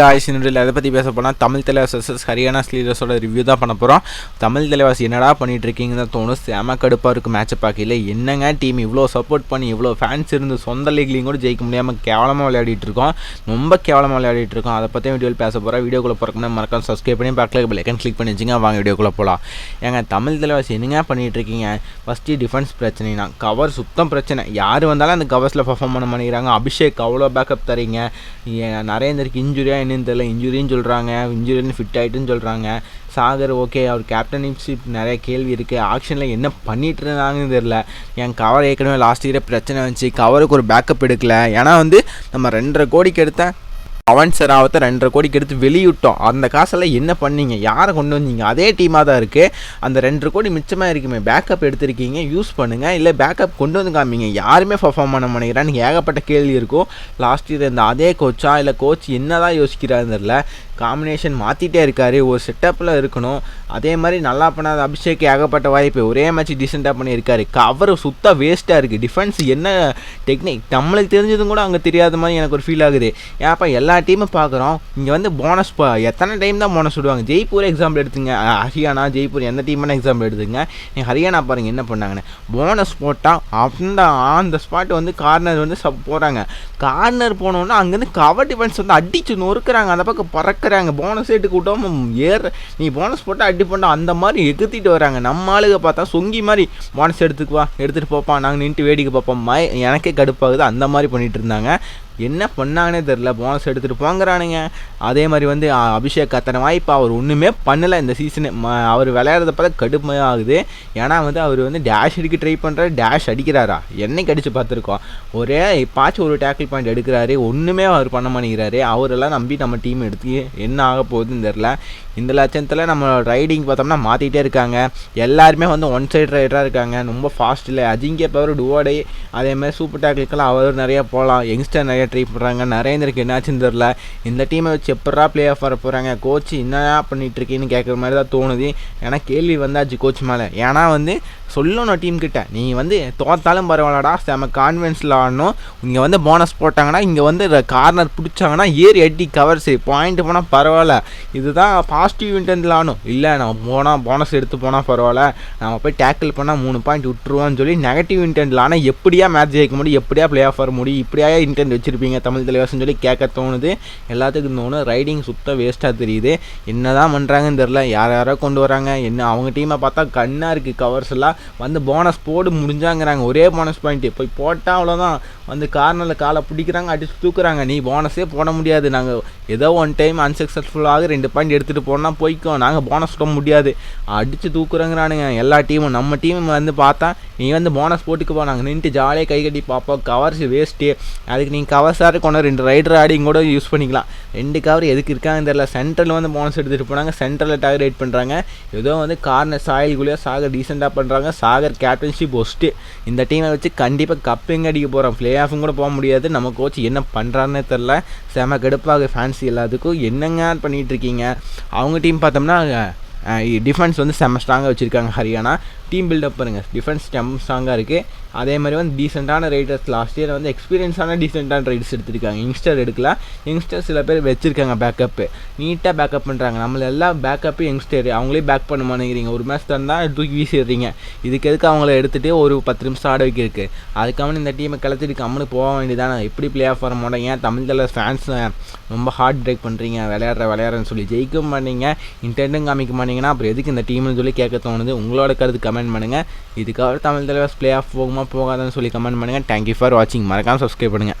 Guys இன்றையில் அதை பற்றி பேச போனால் தமிழ் தலைவாஸ் வர்சஸ் ஹரியானா ஸ்லீடர்ஸோட ரிவ்யூ தான் பண்ண போகிறோம் தமிழ் தலைவாஸ் என்னடா பண்ணிட்டு இருக்கீங்கன்னு தான் தோணும். செம கடுப்பாக இருக்குது மேட்சை பார்க்கல என்னங்க டீம் இவ்வளோ சப்போர்ட் பண்ணி இவ்வளோ ஃபேன்ஸ் இருந்து சொந்த லீக்லையும் கூட ஜெயிக்க முடியாமல் கேவலமாக விளையாடிட்டு இருக்கோம். ரொம்ப கேவலமாக விளையாடிட்டு இருக்கோம். அதை பற்றி வீடியோவில் பேச போகிறோம் வீடியோக்குள்ளே பிறக்கணும் மறக்காம சப்ஸ்கிரைப் பண்ணி பக்கத்தில் பிள்ளைக்கன் கிளிக் பண்ணி வச்சுங்க. வாங்க வீடியோக்குள்ளே போகலாம் ஏங்க தமிழ் தலைவாஸ் என்னங்க பண்ணிகிட்டு இருக்கீங்க? ஃபஸ்ட்டு டிஃபென்ஸ் பிரச்சனைனா கவர் சுத்தம் பிரச்சனை. யார் வந்தாலும் அந்த கவர்ஸில் பர்ஃபார்ம் பண்ண மாட்டேங்கிறாங்க. அபிஷேக் அவ்வளோ பேக்கப் தரீங்க. நரேந்தருக்கு இன்ஜுரியாக என்னன்னு தெரியல. இன்ஜுரின்னு சொல்கிறாங்க இன்ஜுரின்னு ஃபிட் ஆகிட்டுன்னு சொல்கிறாங்க சாகர் ஓகே அவர் கேப்டன்ஷிப் நிறைய கேள்வி இருக்குது ஆக்ஷனில் என்ன பண்ணிகிட்டு இருந்தாங்கன்னு தெரில என் கவர் ஏற்கனவே லாஸ்ட் இயரே பிரச்சனை வந்துச்சு. கவருக்கு ஒரு பேக்கப் எடுக்கல. ஏன்னா வந்து நம்ம ரெண்டரை கோடிக்கு எடுத்தேன். பவன் சராவத்தை ரெண்டரை கோடிக்கு எடுத்து வெளியிட்டோம். அந்த காசெல்லாம் என்ன பண்ணீங்க? யாரை கொண்டு வந்தீங்க? அதே டீமாக தான் இருக்குது அந்த ரெண்டரை கோடி மிச்சமாக இருக்குமே. பேக்கப் எடுத்திருக்கீங்க. யூஸ் பண்ணுங்கள் இல்லை பேக்கப் கொண்டு வந்து காமிங்க. யாருமே பர்ஃபார்ம் பண்ண மாட்டேங்கிறான்னு ஏகப்பட்ட கேள்வி இருக்கும். லாஸ்ட் இயர் இந்த அதே கோச்சா இல்லை கோச் என்ன தான் யோசிக்கிறாருன்னு தெரில காம்பினேஷன் மாற்றிட்டே இருக்கார். ஒரு செட்டப்பில் இருக்கணும். அதே மாதிரி நல்லா பண்ணாத அபிஷேக் ஏகப்பட்ட வாய்ப்பு. ஒரே மேட்ச் டீசெண்டாக பண்ணியிருக்காரு. கவர் சுத்த வேஸ்ட்டாக இருக்குது டிஃபென்ஸ் என்ன டெக்னிக் நம்மளுக்கு தெரிஞ்சதும் கூட அங்கே தெரியாத மாதிரி எனக்கு ஒரு ஃபீல் ஆகுது. ஏன்ப்பா எல்லா டீமும் பார்க்குறோம் இங்கே வந்து போனஸ் எத்தனை டைம் தான் போனஸ் விடுவாங்க? ஜெய்ப்பூர் எக்ஸாம்பிள் எடுத்துங்க. ஹரியானா ஜெய்ப்பூர் எந்த டீம்னு எக்ஸாம்பிள் எடுத்துங்க. நீ ஹரியானா பாருங்க என்ன பண்ணாங்கன்னு. போனஸ் போட்டால் அந்த ஆன் த ஸ்பாட் வந்து கார்னர் வந்து சப் போகிறாங்க கார்னர் போனோன்னா அங்கேருந்து கவர் டிஃபென்ஸ் வந்து அடிச்சு நொறுக்கிறாங்க. அந்த பக்கம் பறக்குறாங்க போனஸ் எடுக்க கூட்டம் ஏற நீ போனஸ் போட்டால் அடி பண்ணா அந்த மாதிரி எகுத்திட்டு வராங்க. நம்ம ஆளுக பார்த்தா சொங்கி மாதிரி போனஸ் எடுத்துக்குவா எடுத்துகிட்டு போப்பான் நாங்கள் நின்றுட்டு வேடிக்கை பார்ப்போம். எனக்கே கடுப்பாகுது. அந்த மாதிரி பண்ணிகிட்டு இருந்தாங்க. என்ன பண்ணாங்கன்னே தெரில போனஸ் எடுத்துகிட்டு போங்கிறானுங்க. அதே மாதிரி வந்து அபிஷேக் அத்தனை வாய்ப்பு அவர் ஒன்றுமே பண்ணலை இந்த சீசனு அவர் விளையாடுறத பார்த்தா கடுமையாக ஆகுது ஏன்னா வந்து அவர் வந்து டேஷ் அடிக்க ட்ரை பண்ணுறாரு டேஷ் அடிக்கிறாரா? என்னைக்கு அடித்து பார்த்துருக்கோம். ஒரே பாச்சும் ஒரு டேக்கிள் பாயிண்ட் எடுக்கிறாரு ஒன்றுமே அவர் பண்ண மாட்டேங்கிறாரு. அவரெல்லாம் நம்பி நம்ம டீம் எடுத்து என்ன ஆக போகுதுன்னு தெரில இந்த லட்சத்தில் நம்ம ரைடிங் பார்த்தோம்னா மாற்றிட்டே இருக்காங்க. எல்லாருமே வந்து ஒன் சைடு ரைடராக இருக்காங்க. ரொம்ப ஃபாஸ்ட் இல்லை பவர் டுவோடை அதேமாதிரி சூப்பர் டேக்கிளுக்கெல்லாம் அவர் நிறையா போகலாம். யங்ஸ்டர் நிறைய ட்ரை பண்ணுறாங்க நரேந்திரக்கு என்னாச்சுன்னு தெரில இந்த டீமை வச்சு எப்படா பிளே ஆஃப் வர போகிறாங்க கோச் என்னடா பண்ணிகிட்ருக்கீன்னு கேட்குற மாதிரி தான் தோணுது. ஏன்னா கேள்வி வந்தாச்சு கோச் மேலே. ஏன்னா வந்து சொல்லணும் டீம் கிட்ட. நீ வந்து தோத்தாலும் பரவாயில்லடா. செம கான்ஃபிடன்ஸில் ஆடணும். இங்கே வந்து போனஸ் போட்டாங்கன்னா இங்கே வந்து கார்னர் பிடிச்சாங்கன்னா ஏறி எட்டி கவர்ஸ் பாயிண்ட் போனால் பரவாயில்ல. இதுதான் பாசிட்டிவ் இன்டென்ட்டில் ஆகணும் இல்லை நம்ம போனால் போனஸ் எடுத்து போனால் பரவாயில்ல. நம்ம போய் டேக்கிள் பண்ணால் மூணு பாயிண்ட் விட்டுருவோம்னு சொல்லி நெகட்டிவ் இன்டென்ட்டில் ஆனால் எப்படியா மேட்ச் ஜெயிக்க முடியும்? எப்படியா ப்ளே ஆஃப் வர முடியும்? இப்படியா இன்டென்ட் வச்சுருப்பீங்க தமிழ் தலைவாசன் சொல்லி கேட்க தோணுது. எல்லாத்துக்கும் தோணும் ரைடிங் சுத்த வேஸ்ட்டாக தெரியுது. என்ன தான் பண்ணுறாங்கன்னு தெரில யார் யாரோ கொண்டு வராங்க. என்ன அவங்க டீமை பார்த்தா கண்ணாக இருக்குது கவர்ஸ் எல்லாம். வந்து போனஸ் போடு முடிஞ்சாங்கிறாங்க. ஒரே போனஸ் பாயிண்ட்டு போய் போட்டால் அவ்வளோதான் வந்து கார்னரில் காலை பிடிக்கிறாங்க அடிச்சு தூக்குறாங்க. நீ போனஸே போட முடியாது. நாங்கள் ஏதோ ஒன் டைம் அன்சக்ஸஸ்ஃபுல்லாக ரெண்டு பாயிண்ட் எடுத்துகிட்டு போனால் போய்க்கோ. நாங்கள் போனஸ் போட முடியாது. அடித்து தூக்குறங்கிறானுங்க. எல்லா டீமும் நம்ம டீம் வந்து பார்த்தா நீ வந்து போனஸ் போட்டுக்கு நாங்கள் நின்றுட்டு ஜாலியாக கை கட்டி பார்ப்போம். கவர்ஸ் வேஸ்ட்டு அதுக்கு நீங்கள் கவர்ஸாக கொண்டு ரெண்டு ரைடர் ஆடியும் கூட யூஸ் பண்ணிக்கலாம். ரெண்டு கவர் எதுக்கு இருக்காங்கன்னு தெரியல. சென்ட்ரல் வந்து போனஸ் எடுத்துகிட்டு போனாங்க. சென்ட்ரலில் டார்கெட் பண்ணுறாங்க ஏதோ வந்து கார்னர் சாயல்குள்ளேயே சாகர் டீசெண்டாக பண்ணுறாங்க சாகர் கேப்டன்ஷிப் ஒஸ்ட்டு இந்த டீமை வச்சு கண்டிப்பாக கப்பிங் அடிக்க போகிறோம் ப்ளே ஆஃபும் கூட போக முடியாது. நம்ம கோச் என்ன பண்ணுறாருன்னே தெரில செம கடுப்பாக ஃபேன்ஸி எல்லாத்துக்கும் என்னங்க பண்ணிகிட்டு இருக்கீங்க? அவங்க டீம் பார்த்தோம்னா டிஃபென்ஸ் வந்து செம்ம ஸ்ட்ராங்காக வச்சுருக்காங்க ஹரியானா. டீம் பில்டப் பாருங்கள் டிஃபென்ஸ் செம்ம ஸ்ட்ராங்காக இருக்குது அதே மாதிரி வந்து டீசெண்டான ரைடர்ஸ் லாஸ்ட் இயர் வந்து எக்ஸ்பீரியன்ஸான டீசெண்டான ரைடர்ஸ் எடுத்திருக்காங்க. யங்ஸ்டர் எடுக்கல யங்ஸ்டர் சில பேர் வச்சுருக்காங்க பேக்கப்பு நீட்டாக பேக்கப் பண்ணுறாங்க நம்மள எல்லாம் பேக்கப்பு யங்ஸ்டர் அவங்களே பேக் பண்ண மாட்டேங்கிறீங்க ஒரு மேட்ச் தந்தால் தூக்கி வீசிடுறீங்க. இதுக்கு எதுக்கு அவங்கள எடுத்துகிட்டு ஒரு பத்து நிமிஷம் ஆட வைக்கிறதுக்கு? அதுக்காக இந்த டீமை கிளத்திட்டு கம்முன்னு போக வேண்டியதானே? எப்படி பிளே ஆஃப் வர மாட்டோம்? ஏன் தமிழ் ஃபேன்ஸ் ரொம்ப ஹார்ட் பிரேக் பண்ணுறீங்க விளையாடுற விளையாடுறேன்னு சொல்லி ஜெயிக்க மாட்டீங்க. இன்டென்ட்டும் காமிக்க மாட்டீங்கன்னா அப்புறம் எதுக்கு இந்த டீம்னு சொல்லி கேட்க தோணுது? உங்களோட கருத்து கமெண்ட் பண்ணுங்கள் இதுக்காக தமிழ் தலைவர் பிளே ஆஃப் போகுமா போகாதான்னு சொல்லி கமெண்ட் பண்ணுங்கள் தேங்க்யூ ஃபார் வாட்சிங் மறக்காமல் சப்ஸ்கிரைப் பண்ணுங்கள்